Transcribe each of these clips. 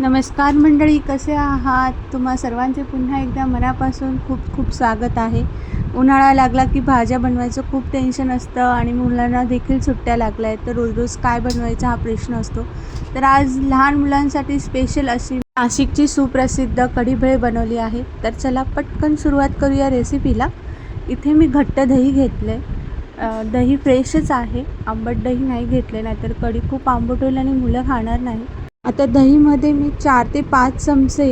नमस्कार मंडळी कसे आहात? तुम्हा सर्वांचे पुन्हा एकदा मनापासून खूप खूप स्वागत आहे. उन्हाळा लागला की भाज्या बनवायचं खूप टेन्शन असतं आणि मुलांना देखील सुट्ट्या लागल्या आहेत तर रोज रोज काय बनवायचा हा प्रश्न असतो. तर आज लहान मुलांसाठी स्पेशल अशी नाशिकची सुप्रसिद्ध कढी भेळ बनवली आहे. तर चला पटकन सुरुवात करूया रेसिपीला इथे मी घट्ट दही घेतलं आहे दही फ्रेशच आहे. आंबट दही नाही घेतले नाहीतर कढी खूप आंबट होईल आणि मुलं खाणार नाही. आता दहीमध्ये मी चार ते पाच चमचे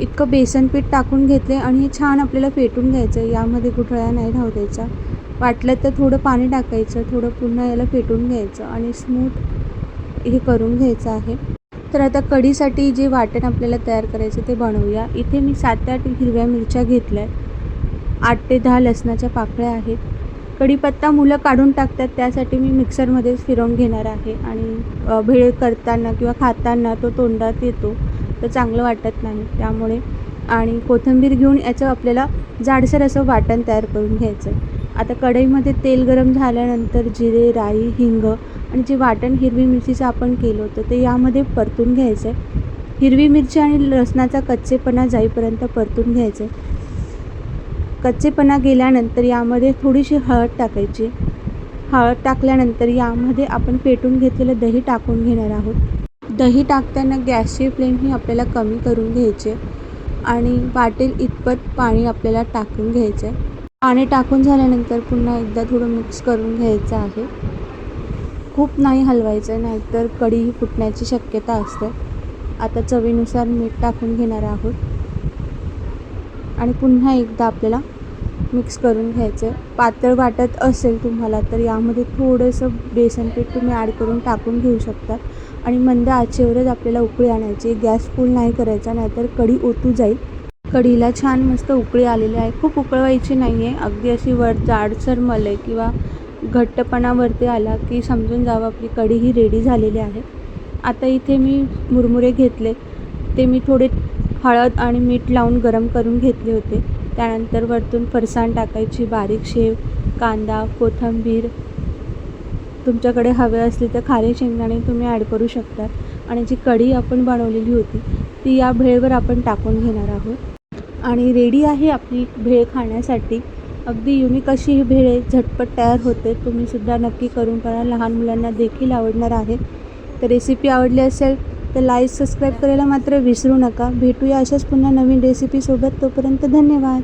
इतकं बेसन पीठ टाकून घेतले आणि हे छान आपल्याला फेटून घ्यायचं यामध्ये गुठळ्या नाही राहू द्यायचा वाटलं तर थोडं पाणी टाकायचं थोडं पुन्हा याला फेटून घ्यायचं आणि स्मूथ हे करून घ्यायचं आहे. तर आता कढीसाठी जे वाटण आपल्याला तयार करायचं ते बनवूया. इथे मी सात ते आठ हिरव्या मिरच्या घेतल्या आहेत. आठ ते दहा लसणाच्या पाकळ्या आहेत. कढीपत्ता मुलं काढून टाकतात त्यासाठी मी मिक्सरमध्येच फिरवून घेणार आहे. आणि भेळ करताना किंवा खाताना तो तोंडात येतो तर चांगलं वाटत नाही. त्यामुळे आणि कोथिंबीर घेऊन याचं आपल्याला जाडसर असं वाटण तयार करून घ्यायचं. आहे आता कढईमध्ये तेल गरम झाल्यानंतर जिरे राई हिंग आणि जे वाटण हिरवी मिरचीचं आपण केलं होतं ते यामध्ये परतून घ्यायचं आहे हिरवी मिरची आणि लसणाचा कच्चेपणा जाईपर्यंत परतून घ्यायचं आहे कच्चेपणा गेल्यानंतर यामध्ये थोडीशी हळद टाकायची. हळद टाकल्यानंतर यामध्ये आपण पेटून घेतलेलं दही टाकून घेणार आहोत. दही टाकताना गॅसची फ्लेम ही आपल्याला कमी करून घ्यायची आणि वाटेल इतपत पाणी आपल्याला टाकून घ्यायचं आहे पाणी टाकून झाल्यानंतर पुन्हा एकदा थोडं मिक्स करून घ्यायचं आहे. खूप नाही हलवायचं आहे नाहीतर कढी ही फुटण्याची शक्यता असते. आता चवीनुसार मीठ टाकून घेणार आहोत. आणि पुन्हा एकदा आपल्याला मिक्स करून घ्यायचं आहे पातळ वाटत असेल तुम्हाला तर यामध्ये थोडंसं बेसन पीठ तुम्ही ॲड करून टाकून घेऊ शकता. आणि मंद आचेवरच आपल्याला उकळी आणायची. गॅस फुल नाही करायचा नाहीतर कढी ओतू जाईल. कढीला छान मस्त उकळी आलेली आहे. खूप उकळवायची नाही आहे अगदी अशी वर जाडसर मलय किंवा घट्टपणावरती आला की समजून जावं आपली कढी ही रेडी झालेली आहे. आता इथे मी मुरमुरे घेतले. ते मी थोडे हळद आणि मीठ लावून गरम करून घेतले होते. त्यानंतर वरतून फरसाण टाकायची बारीक शेव कांदा कोथिंबीर तुमच्याकडे हवे असले तर खारे शेंगदाणे तुम्ही ॲड करू शकता आणि जी कढी आपण बनवलेली होती ती या भेळवर आपण टाकून घेणार आहोत. आणि रेडी आहे आपली भेळ खाण्यासाठी. अगदी युनिक अशी ही भेळ आहे झटपट तयार होते. तुम्हीसुद्धा नक्की करून पहा. लहान मुलांना देखील आवडणार आहे. तर रेसिपी आवडली असेल तर लाईक सबस्क्राईब करायला मात्र विसरू नका. भेटूया अशाच पुन्हा नवीन रेसिपीसोबत तोपर्यंत धन्यवाद.